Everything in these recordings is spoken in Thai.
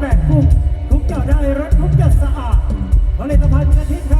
แบกกุ้งทุกจะได้รสทุกจะสะอาดผลิตภัณฑ์กะทิครับ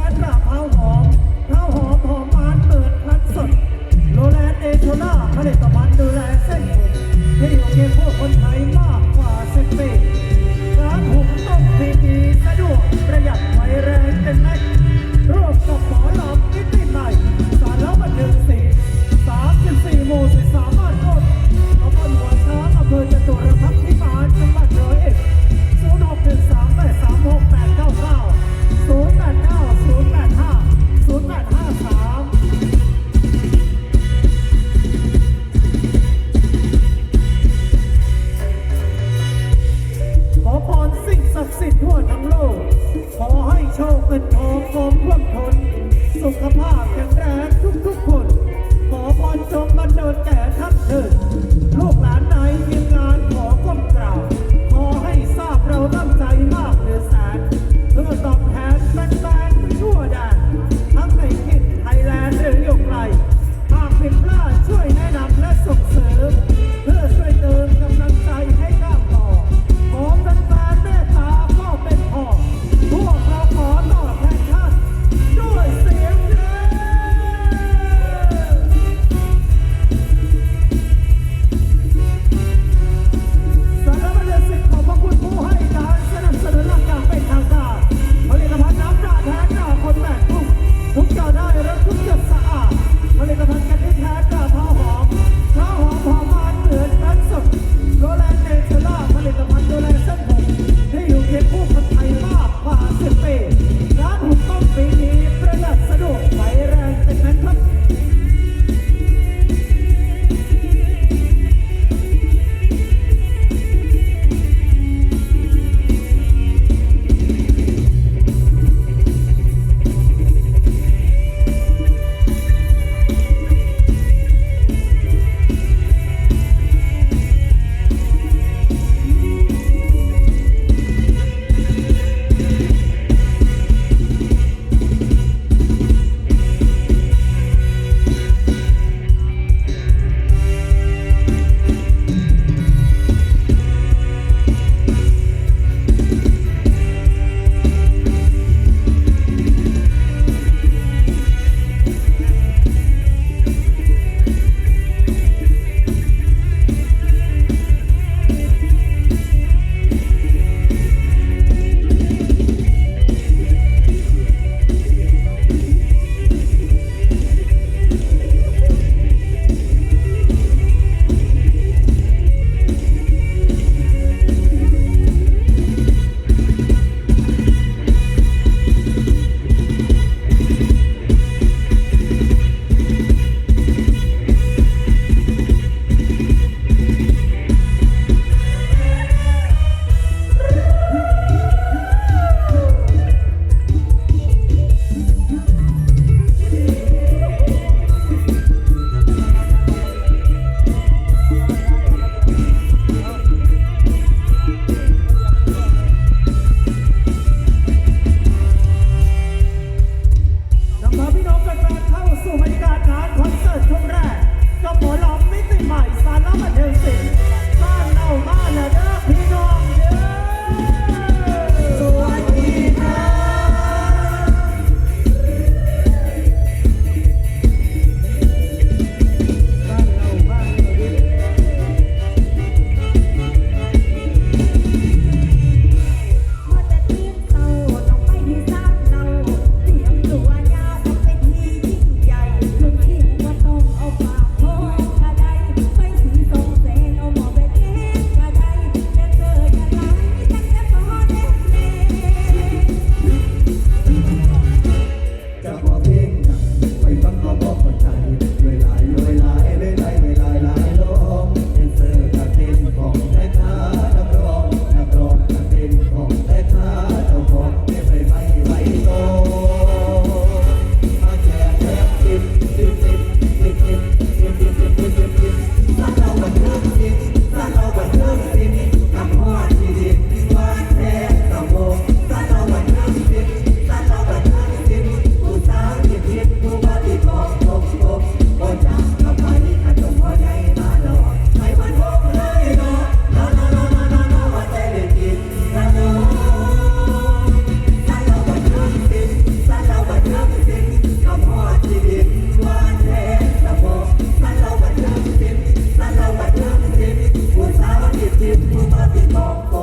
Corazón Happy Mom.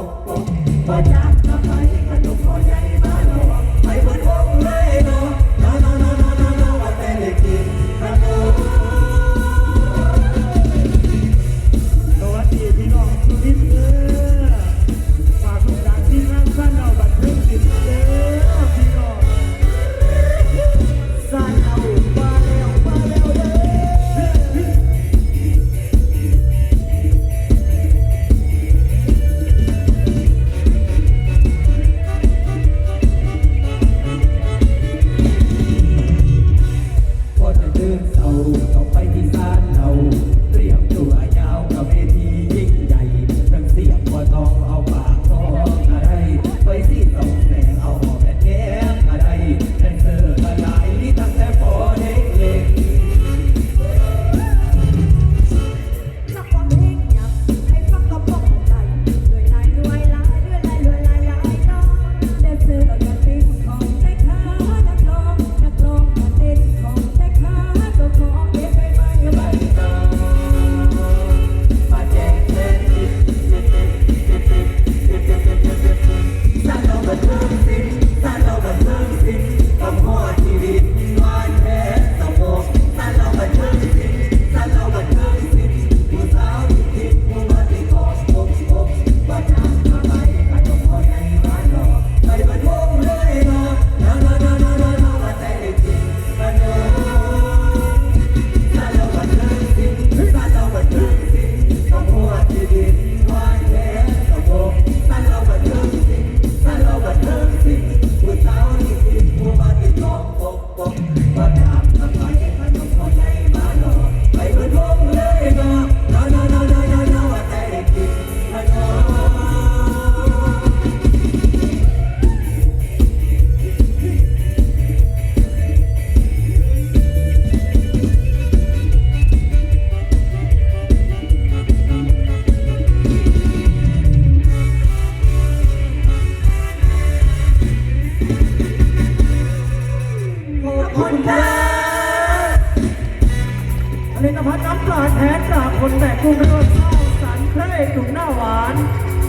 กพัฒน้ำปลาแทนจากคนแบกกุ้งเรื่องเศร้าสันเพลงถุงหน้าหวาน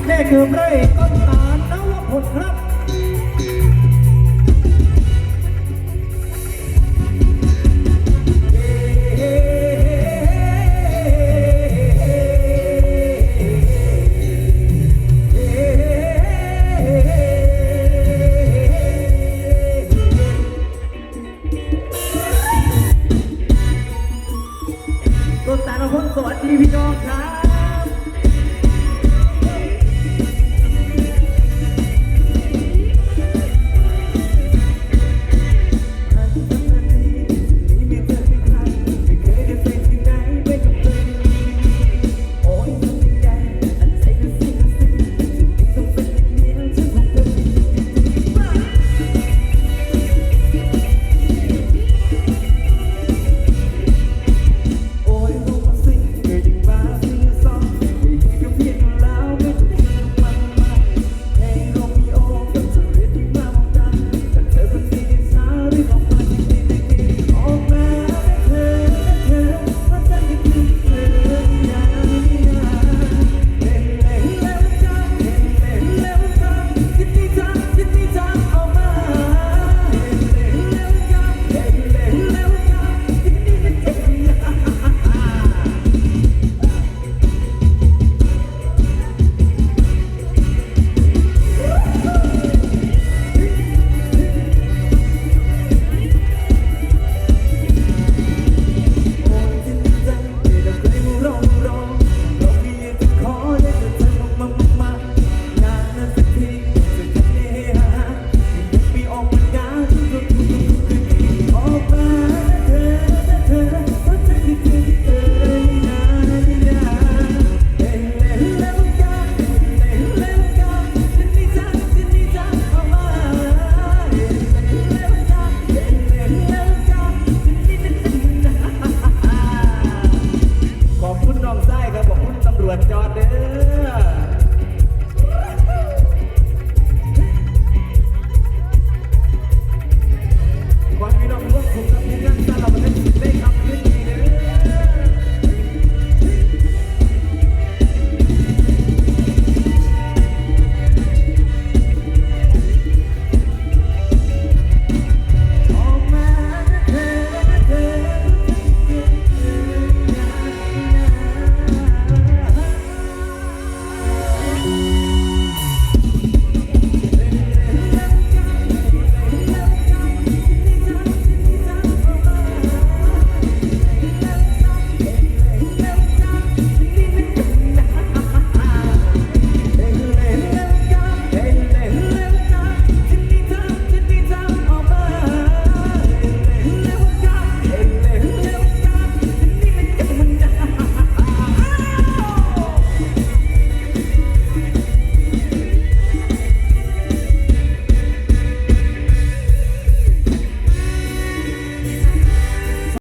นี่คือเพลงต้นตาลนวพลครับ